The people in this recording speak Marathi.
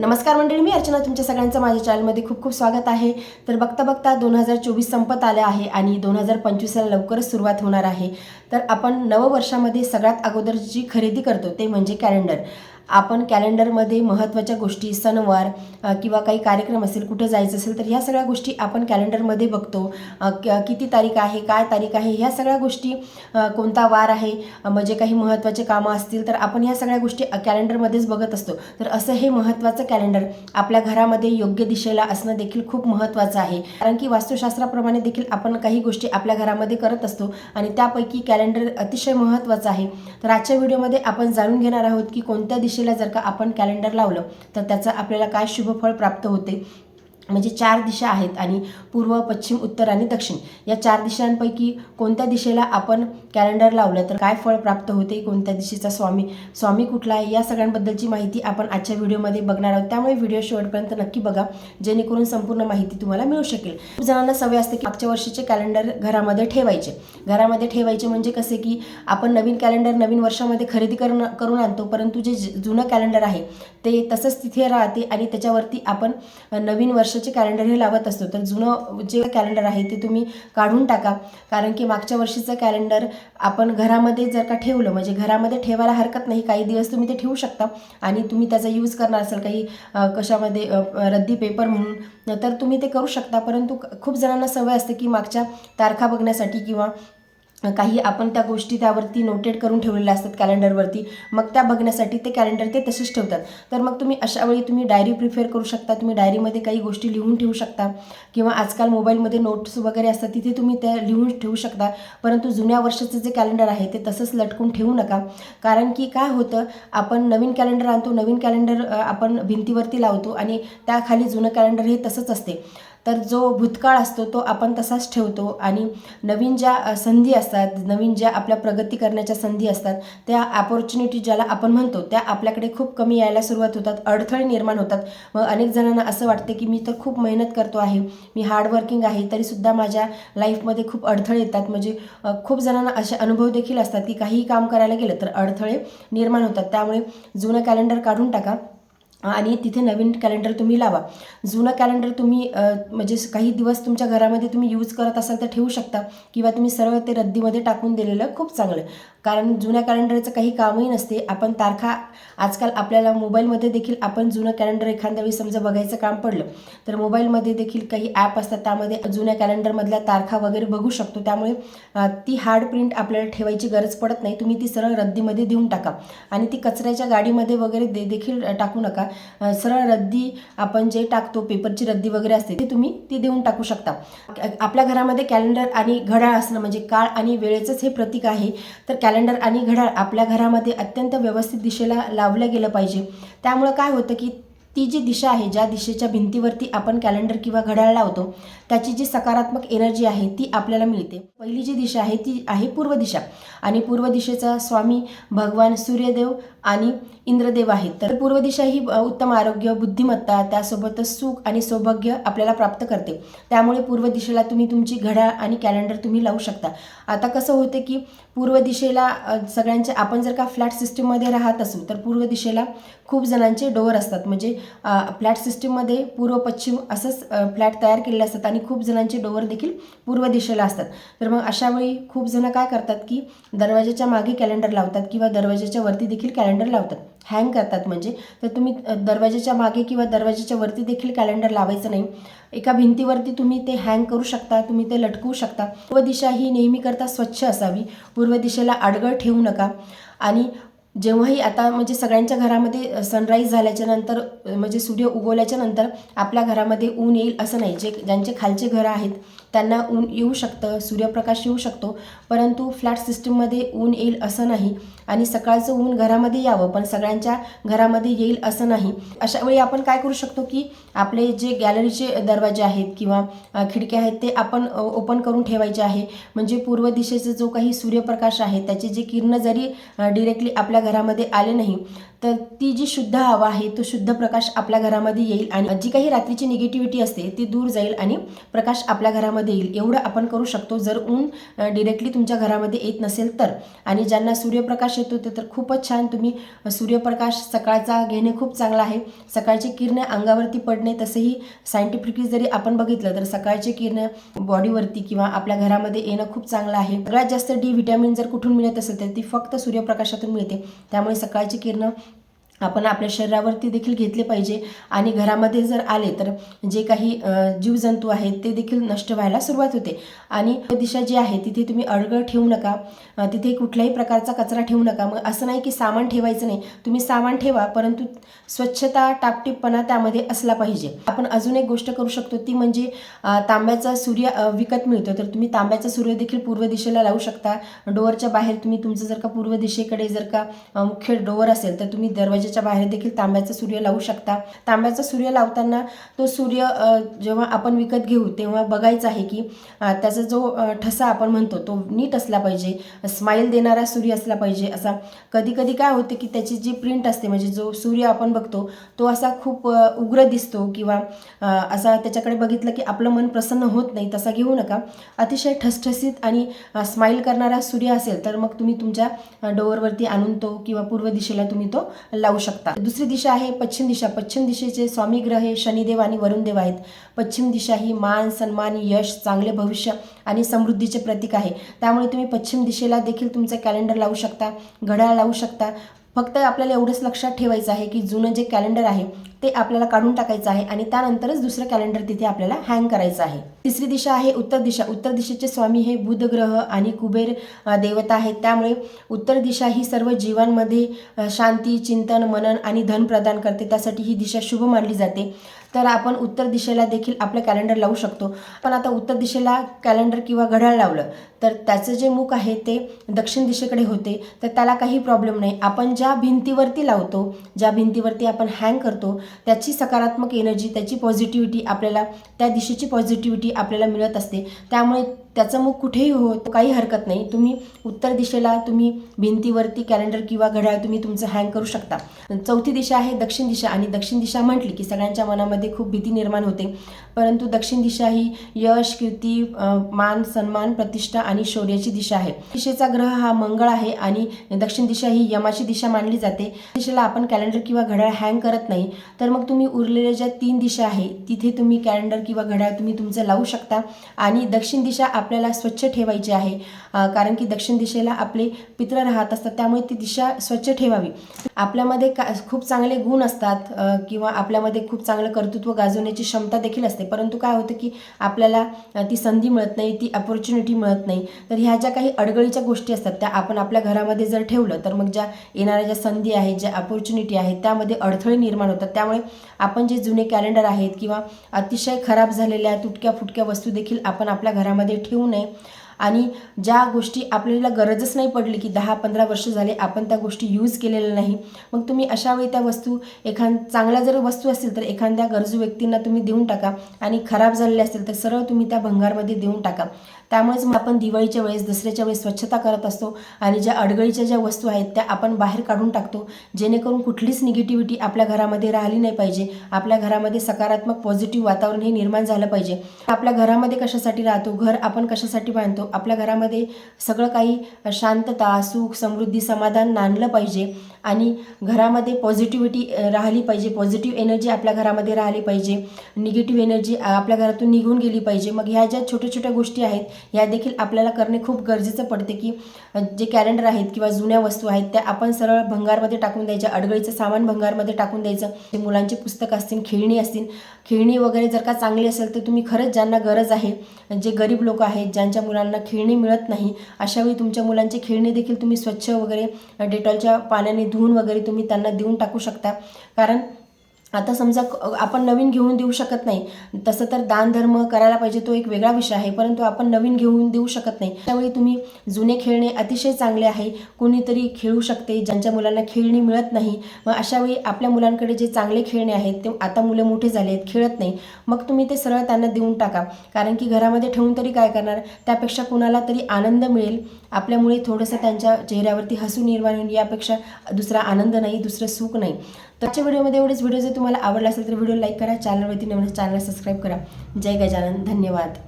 नमस्कार मंडळी मी अर्चना. तुमच्या सगळ्यांचं माझ्या चॅनलमध्ये खूप खूप स्वागत आहे. तर बघता बघता दोन हजार चोवीस संपत आले आहे आणि दोन हजार पंचवीसला लवकरच सुरुवात होणार आहे. तर आपण नववर्षामध्ये सगळ्यात अगोदर जी खरेदी करतो ते म्हणजे कॅलेंडर आपण कॅलेंडरमध्ये महत्त्वाच्या गोष्टी सणवार किंवा काही कार्यक्रम असेल कुठं जायचं असेल तर ह्या सगळ्या गोष्टी आपण कॅलेंडरमध्ये बघतो. क- किती तारीख आहे काय तारीख आहे ह्या सगळ्या गोष्टी कोणता वार आहे म्हणजे काही महत्त्वाचे कामं असतील तर आपण ह्या सगळ्या गोष्टी कॅलेंडरमध्येच बघत असतो. तर असं हे महत्त्वाचं कॅलेंडर आपल्या घरामध्ये योग्य दिशेला असणं देखील खूप महत्त्वाचं आहे. कारण की वास्तुशास्त्राप्रमाणे देखील आपण काही गोष्टी आपल्या घरामध्ये करत असतो आणि त्यापैकी कॅलेंडर अतिशय महत्त्वाचं आहे. तर आजच्या व्हिडिओमध्ये आपण जाणून घेणार आहोत की कोणत्या दिशे दिशेला जर का आपण कॅलेंडर लावलं तर त्याचं आपल्याला काय शुभफळ प्राप्त होते? म्हणजे चार दिशा आहेत आणि पूर्व पश्चिम उत्तर आणि दक्षिण. या चार दिशांपैकी कोणत्या दिशेला आपण कॅलेंडर लावलं तर काय फळ प्राप्त होते कोणत्या दिशेचा स्वामी स्वामी कुठला आहे या सगळ्यांबद्दलची माहिती आपण आजच्या व्हिडिओमध्ये बघणार आहोत. त्यामुळे व्हिडिओ शेवटपर्यंत नक्की बघा जेणेकरून संपूर्ण माहिती तुम्हाला मिळू शकेल. खूप जणांना सवय असते की मागच्या वर्षीचे कॅलेंडर घरामध्ये ठेवायचे. घरामध्ये ठेवायचे म्हणजे कसे की आपण नवीन कॅलेंडर नवीन वर्षामध्ये खरेदी करून करून आणतो परंतु जे जुनं कॅलेंडर आहे ते तसंच तिथे राहते आणि त्याच्यावरती आपण नवीन वर्ष वर्षाचे कॅलेंडर हे लावत असतो. तर जुनं जे कॅलेंडर आहे ते तुम्ही काढून टाका. कारण की मागच्या वर्षीचं कॅलेंडर आपण घरामध्ये जर का ठेवलं म्हणजे घरामध्ये ठेवायला हरकत नाही काही दिवस तुम्ही ते ठेवू शकता. आणि तुम्ही त्याचा यूज करणार असाल काही कशामध्ये रद्दी पेपर म्हणून तर तुम्ही ते करू शकता. परंतु खूप जणांना सवय असते की मागच्या तारखा बघण्यासाठी किंवा काही आपण त्या गोष्टी त्यावरती नोटेड करून ठेवलेल्या असतात कॅलेंडरवरती मग त्या बघण्यासाठी ते कॅलेंडर ते तसेच ठेवतात. तर मग तुम्ही अशा वेळी तुम्ही डायरी प्रिफेअर करू शकता. तुम्ही डायरीमध्ये काही गोष्टी लिहून ठेवू शकता. किंवा आजकाल मोबाईलमध्ये नोट्स वगैरे असतात तिथे तुम्ही त्या लिहून ठेवू शकता. परंतु जुन्या वर्षाचं जे कॅलेंडर आहे ते तसंच लटकून ठेवू नका. कारण की काय होतं आपण नवीन कॅलेंडर आणतो नवीन कॅलेंडर आपण भिंतीवरती लावतो आणि त्याखाली जुनं कॅलेंडर हे तसंच असते. तर जो भूतकाळ असतो तो आपण तसाच ठेवतो. आणि नवीन ज्या संधी असतात नवीन ज्या आपल्या प्रगती करण्याच्या संधी असतात त्या अपॉर्च्युनिटी ज्याला आपण म्हणतो त्या आपल्याकडे खूप कमी यायला सुरुवात होतात अडथळे निर्माण होतात. मग अनेक जणांना असं वाटते की मी तर खूप मेहनत करतो आहे मी हार्डवर्किंग आहे तरीसुद्धा माझ्या लाईफमध्ये खूप अडथळे येतात. म्हणजे खूप जणांना असे अनुभव देखील असतात की काहीही काम करायला गेलं तर अडथळे निर्माण होतात. त्यामुळे जुनं कॅलेंडर काढून टाका. आणि तिथे नवीन कॅलेंडर तुम्ही लावा. जुनं कॅलेंडर तुम्ही म्हणजे काही दिवस तुमच्या घरामध्ये तुम्ही यूज करत असाल तर ठेवू शकता. किंवा तुम्ही सरळ ते रद्दीमध्ये टाकून दिलेलं खूप चांगलं. कारण जुन्या कॅलेंडरचं काही कामही नसते. आपण तारखा आजकाल आपल्याला मोबाईलमध्ये देखील आपण जुनं कॅलेंडर एखाद्या वेळी समजा बघायचं काम पडलं तर मोबाईलमध्ये देखील काही ॲप असतात. त्यामध्ये जुन्या कॅलेंडरमधल्या तारखा वगैरे बघू शकतो. त्यामुळे ती हार्ड प्रिंट आपल्याला ठेवायची गरज पडत नाही. तुम्ही ती सरळ रद्दीमध्ये देऊन टाका. आणि ती कचऱ्याच्या गाडीमध्ये वगैरे दे देखील टाकू नका. सरळ रद्दी आपण जे टाकतो पेपरची रद्दी वगैरे असते ती तुम्ही ती देऊन टाकू शकता. आपल्या घरामध्ये कॅलेंडर आणि घड्याळ असणं म्हणजे काळ आणि वेळेचंच हे प्रतीक आहे. तर कॅलेंडर आणि घड्याळ आपल्या घरामध्ये अत्यंत व्यवस्थित दिशेला लावलं गेलं पाहिजे. त्यामुळं काय होतं की ती जी दिशा आहे ज्या दिशेच्या भिंतीवरती आपण कॅलेंडर किंवा घड्याळ लावतो त्याची जी सकारात्मक एनर्जी आहे ती आपल्याला मिळते. पहिली जी दिशा आहे ती आहे पूर्व दिशा. आणि पूर्व दिशेचा स्वामी भगवान सूर्यदेव आणि इंद्रदेव आहेत. तर पूर्व दिशा ही उत्तम आरोग्य बुद्धिमत्ता त्यासोबतच सुख आणि सौभाग्य आपल्याला प्राप्त करते. त्यामुळे पूर्व दिशेला तुम्ही तुमची घड्याळ आणि कॅलेंडर तुम्ही लावू शकता. आता कसं होतं की पूर्व दिशेला सगळ्यांचे आपण जर का फ्लॅट सिस्टीममध्ये राहत असू तर पूर्व दिशेला खूप जणांचे डोअर असतात. म्हणजे फ्लॅट सिस्टीममध्ये पूर्व पश्चिम असंच फ्लॅट तयार केलेले असतात आणि खूप जणांचे डोअर देखील पूर्व दिशेला असतात. तर मग अशावेळी खूप जण काय करतात की दरवाजाच्या मागे कॅलेंडर लावतात किंवा दरवाजाच्या वरती देखील कॅलेंडर लावतात. हँग करतात म्हणजे तर तुम्ही दरवाजाच्या मागे किंवा दरवाजाच्या वरती देखील कॅलेंडर लावायचं नाही. एका भिंतीवरती तुम्ही ते हँग करू शकता तुम्ही ते लटकवू शकता. पूर्व दिशा ही नेहमीकरता स्वच्छ असावी. पूर्व दिशेला आडगळ ठेवू नका. आणि जेव्हाही आता म्हणजे सगळ्यांच्या घरामध्ये सनराईज झाल्याच्यानंतर म्हणजे सूर्य उगवल्याच्या नंतर आपल्या घरामध्ये ऊन येईल असं नाही. जे ज्यांचे खालचे घरं आहेत त्यांना ऊन येऊ शकतं सूर्यप्रकाश येऊ शकतो परंतु फ्लॅट सिस्टीममध्ये ऊन येईल असं नाही आणि सकाळचं ऊन घरामध्ये यावं पण सगळ्यांच्या घरामध्ये येईल असं नाही. अशा वेळी आपण काय करू शकतो की आपले जे गॅलरीचे दरवाजे आहेत किंवा खिडक्या आहेत ते आपण ओपन करून ठेवायचे आहे. म्हणजे पूर्व दिशेचा जो काही सूर्यप्रकाश आहे त्याचे जे किरणं जरी डिरेक्टली आपल्या घरामध्ये आले नाही. तर ती जी शुद्ध हवा आहे तो शुद्ध प्रकाश आपल्या घरामध्ये येईल आणि जी काही रात्रीची निगेटिव्हिटी असते ती दूर जाईल आणि प्रकाश आपल्या घरामध्ये येईल. एवढं आपण करू शकतो. जर ऊन डिरेक्टली तुमच्या घरामध्ये येत नसेल तर. आणि ज्यांना सूर्यप्रकाश येतो ते तर खूपच छान. तुम्ही सूर्यप्रकाश सकाळचा घेणे खूप चांगला आहे. सकाळची किरणे अंगावरती पडणे तसेही सायंटिफिकली जरी आपण बघितलं तर सकाळची किरणे बॉडीवरती किंवा आपल्या घरामध्ये येणं खूप चांगलं आहे. सगळ्यात जास्त डी व्हिटॅमिन जर कुठून मिळत असेल तर ती फक्त सूर्यप्रकाशातून मिळते. त्यामुळे सकाळची किरणं आपण आपल्या शरीरावरती देखील घेतले पाहिजे. आणि घरामध्ये जर आले तर जे काही जीवजंतू आहेत ते देखील नष्ट व्हायला सुरुवात होते. आणि दिशा जी आहे तिथे तुम्ही अडगळ ठेवू नका. तिथे कुठल्याही प्रकारचा कचरा ठेवू नका. मग असं नाही की सामान ठेवायचं नाही. तुम्ही सामान ठेवा परंतु स्वच्छता टापटीपणा त्यामध्ये असला पाहिजे. आपण अजून एक गोष्ट करू शकतो ती म्हणजे तांब्याचा सूर्य विकत मिळतो. तर तुम्ही तांब्याचा सूर्य देखील पूर्व दिशेला लावू शकता. डोअरच्या बाहेर तुम्ही तुमचं जर का पूर्व दिशेकडे जर का मुख्य डोअर असेल तर तुम्ही दरवाजे दरवाजाच्या बाहेर देखील तांब्याचा सूर्य लावू शकता. तांब्याचा सूर्य लावताना तो सूर्य जेव्हा आपण विकत घेऊ तेव्हा बघायचं आहे की त्याचा जो ठसा आपण म्हणतो तो नीट असला पाहिजे. स्माईल देणारा सूर्य असला पाहिजे असा. कधी कधी काय होते की त्याची जी प्रिंट असते म्हणजे जो सूर्य आपण बघतो तो असा खूप उग्र दिसतो किंवा असा त्याच्याकडे बघितलं की आपलं मन प्रसन्न होत नाही तसा घेऊ नका. अतिशय ठसठसीत आणि स्माईल करणारा सूर्य असेल तर मग तुम्ही तुमच्या डोअरवरती आणून तो किंवा पूर्व दिशेला तुम्ही तो लावू शकता. दुसरी दिशा आहे पश्चिम दिशा. पश्चिम दिशेचे स्वामी ग्रह हे शनिदेव आणि वरुणदेव आहेत. पश्चिम दिशा ही मान सन्मान यश चांगले भविष्य आणि समृद्धीचे प्रतीक आहे. त्यामुळे तुम्ही पश्चिम दिशेला देखील तुमचं कॅलेंडर लावू शकता घड्याळ लावू शकता. फक्त आपल्याला एवढंच लक्षात ठेवायचं आहे की जुनं जे कॅलेंडर आहे ते आपल्याला काढून टाकायचं आहे आणि त्यानंतरच दुसरं कॅलेंडर तिथे आपल्याला हँग करायचं आहे. तिसरी दिशा आहे उत्तर दिशा. उत्तर दिशेचे स्वामी हे बुध ग्रह आणि कुबेर देवता आहेत. त्यामुळे उत्तर दिशा ही सर्व जीवांमध्ये शांती चिंतन मनन आणि धन प्रदान करते. त्यासाठी ही दिशा शुभ मानली जाते. तर आपण उत्तर दिशेला देखील आपलं कॅलेंडर लावू शकतो. पण आता उत्तर दिशेला कॅलेंडर किंवा घड्याळ लावलं तर त्याचं जे मुख आहे ते दक्षिण दिशेकडे होते. तर त्याला काही प्रॉब्लेम नाही. आपण ज्या भिंतीवरती लावतो ज्या भिंतीवरती आपण हँग करतो त्याची सकारात्मक एनर्जी त्याची पॉझिटिव्हिटी आपल्याला त्या दिशेची पॉझिटिव्हिटी आपल्याला मिळत असते. त्यामुळे त्याचं मुख कुठेही हो काही हरकत नाही. तुम्ही उत्तर दिशेला तुम्ही भिंतीवरती कॅलेंडर किंवा घड्याळ तुम्ही तुमचं हँग करू शकता. चौथी दिशा आहे दक्षिण दिशा आणि दक्षिण दिशा म्हटली की सगळ्यांच्या मनामध्ये खूप भीती निर्माण होते. परंतु दक्षिण दिशा ही यश कीर्ती मान सन्मान प्रतिष्ठा आणि शौर्याची दिशा आहे. दिशेचा ग्रह हा मंगळ आहे आणि दक्षिण दिशा ही यमाची दिशा मानली जाते. दिशेला आपण कॅलेंडर किंवा घड्याळ हँग करत नाही. तर मग तुम्ही उरलेल्या ज्या तीन दिशा आहे तिथे तुम्ही कॅलेंडर किंवा घड्याळ तुम्ही तुमचं लावू शकता. आणि दक्षिण दिशा आपल्याला स्वच्छ ठेवायची आहे. कारण की दक्षिण दिशेला आपले पित्र राहत असतात त्यामुळे ती दिशा स्वच्छ ठेवावी. आपल्यामध्ये का खूप चांगले गुण असतात किंवा आपल्यामध्ये खूप चांगलं कर्तृत्व गाजवण्याची क्षमता देखील असते. परंतु काय होतं की आपल्याला ती संधी मिळत नाही ती अपॉर्च्युनिटी मिळत नाही. तर ह्या ज्या काही अडगळीच्या गोष्टी असतात त्या आपण आपल्या घरामध्ये जर ठेवलं तर मग ज्या येणाऱ्या ज्या संधी आहेत ज्या अपॉर्च्युनिटी आहेत त्यामध्ये अडथळे निर्माण होतात. त्यामुळे आपण जे जुने कॅलेंडर आहेत किंवा अतिशय खराब झालेल्या तुटक्या फुटक्या वस्तू देखील आपण आपल्या घरामध्ये ठेवू नये. आणि ज्या गोष्टी आपल्याला गरजच नाही पडली की दहा पंधरा वर्ष झाले आपण त्या गोष्टी यूज केलेल्या नाही मग तुम्ही अशा वेळी त्या वस्तू एखाद चांगल्या जर वस्तू असतील तर एखाद्या गरजू व्यक्तींना तुम्ही देऊन टाका आणि खराब झालेल्या असतील तर सरळ तुम्ही त्या भंगारमध्ये देऊन टाका. त्यामुळेच मग आपण दिवाळीच्या वेळेस दसऱ्याच्या वेळेस स्वच्छता करत असतो आणि ज्या अडगळीच्या ज्या वस्तू आहेत त्या आपण बाहेर काढून टाकतो जेणेकरून कुठलीच निगेटिव्हिटी आपल्या घरामध्ये राहिली नाही पाहिजे. आपल्या घरामध्ये सकारात्मक पॉझिटिव्ह वातावरण हे निर्माण झालं पाहिजे. आपल्या घरामध्ये कशासाठी राहतो? घर आपण कशासाठी बांधतो? आपल्या घरामध्ये सगळं काही शांतता सुख समृद्धी समाधान नांदलं पाहिजे. आणि घरामध्ये पॉझिटिव्हिटी राहिली पाहिजे. पॉझिटिव्ह एनर्जी आपल्या घरामध्ये राहिली पाहिजे. निगेटिव्ह एनर्जी आपल्या घरातून निघून गेली पाहिजे. मग ह्या ज्या छोट्या छोट्या गोष्टी आहेत ह्या देखील आपल्याला करणे खूप गरजेचं पडते की जे कॅलेंडर आहेत किंवा जुन्या वस्तू आहेत त्या आपण सरळ भंगारमध्ये टाकून द्यायच्या. अडगळीचं सामान भंगारमध्ये टाकून द्यायचं. मुलांचे पुस्तक असतील खेळणी असतील खेळणी वगैरे जर का चांगली असेल तर तुम्ही खरंच ज्यांना गरज आहे जे गरीब लोक आहेत ज्यांच्या मुलांना खेळणी मिळत नाही अशावेळी तुमच्या मुलांचे खेळणी देखील तुम्ही स्वच्छ वगैरे डेटॉलच्या पाण्याने धुवून वगैरे तुम्ही त्यांना देऊन टाकू शकता. कारण आता समजा आपण नवीन घेऊन देऊ शकत नाही. तसं तर दानधर्म करायला पाहिजे तो एक वेगळा विषय आहे. परंतु आपण नवीन घेऊन देऊ शकत नाही. त्यावेळी तुम्ही जुने खेळणे अतिशय चांगले आहे. कोणीतरी खेळू शकते. ज्यांच्या मुलांना खेळणी मिळत नाही. मग अशावेळी आपल्या मुलांकडे जे चांगले खेळणे आहेत ते आता मुलं मोठे झाले आहेत खेळत नाही. मग तुम्ही ते सरळ त्यांना देऊन टाका. कारण की घरामध्ये ठेवून तरी काय करणार? त्यापेक्षा कुणाला तरी आनंद मिळेल. आपल्यामुळे थोडंसं त्यांच्या चेहऱ्यावरती हसू निर्माण होईल यापेक्षा दुसरा आनंद नाही दुसरं सुख नाही. तर आजच्या व्हिडिओमध्ये एवढेच. व्हिडिओ जर तुम्हाला आवडला असेल तर व्हिडिओ लाईक करा चॅनलवरती नवीन चॅनल सबस्क्राईब करा. जय गजानन. धन्यवाद.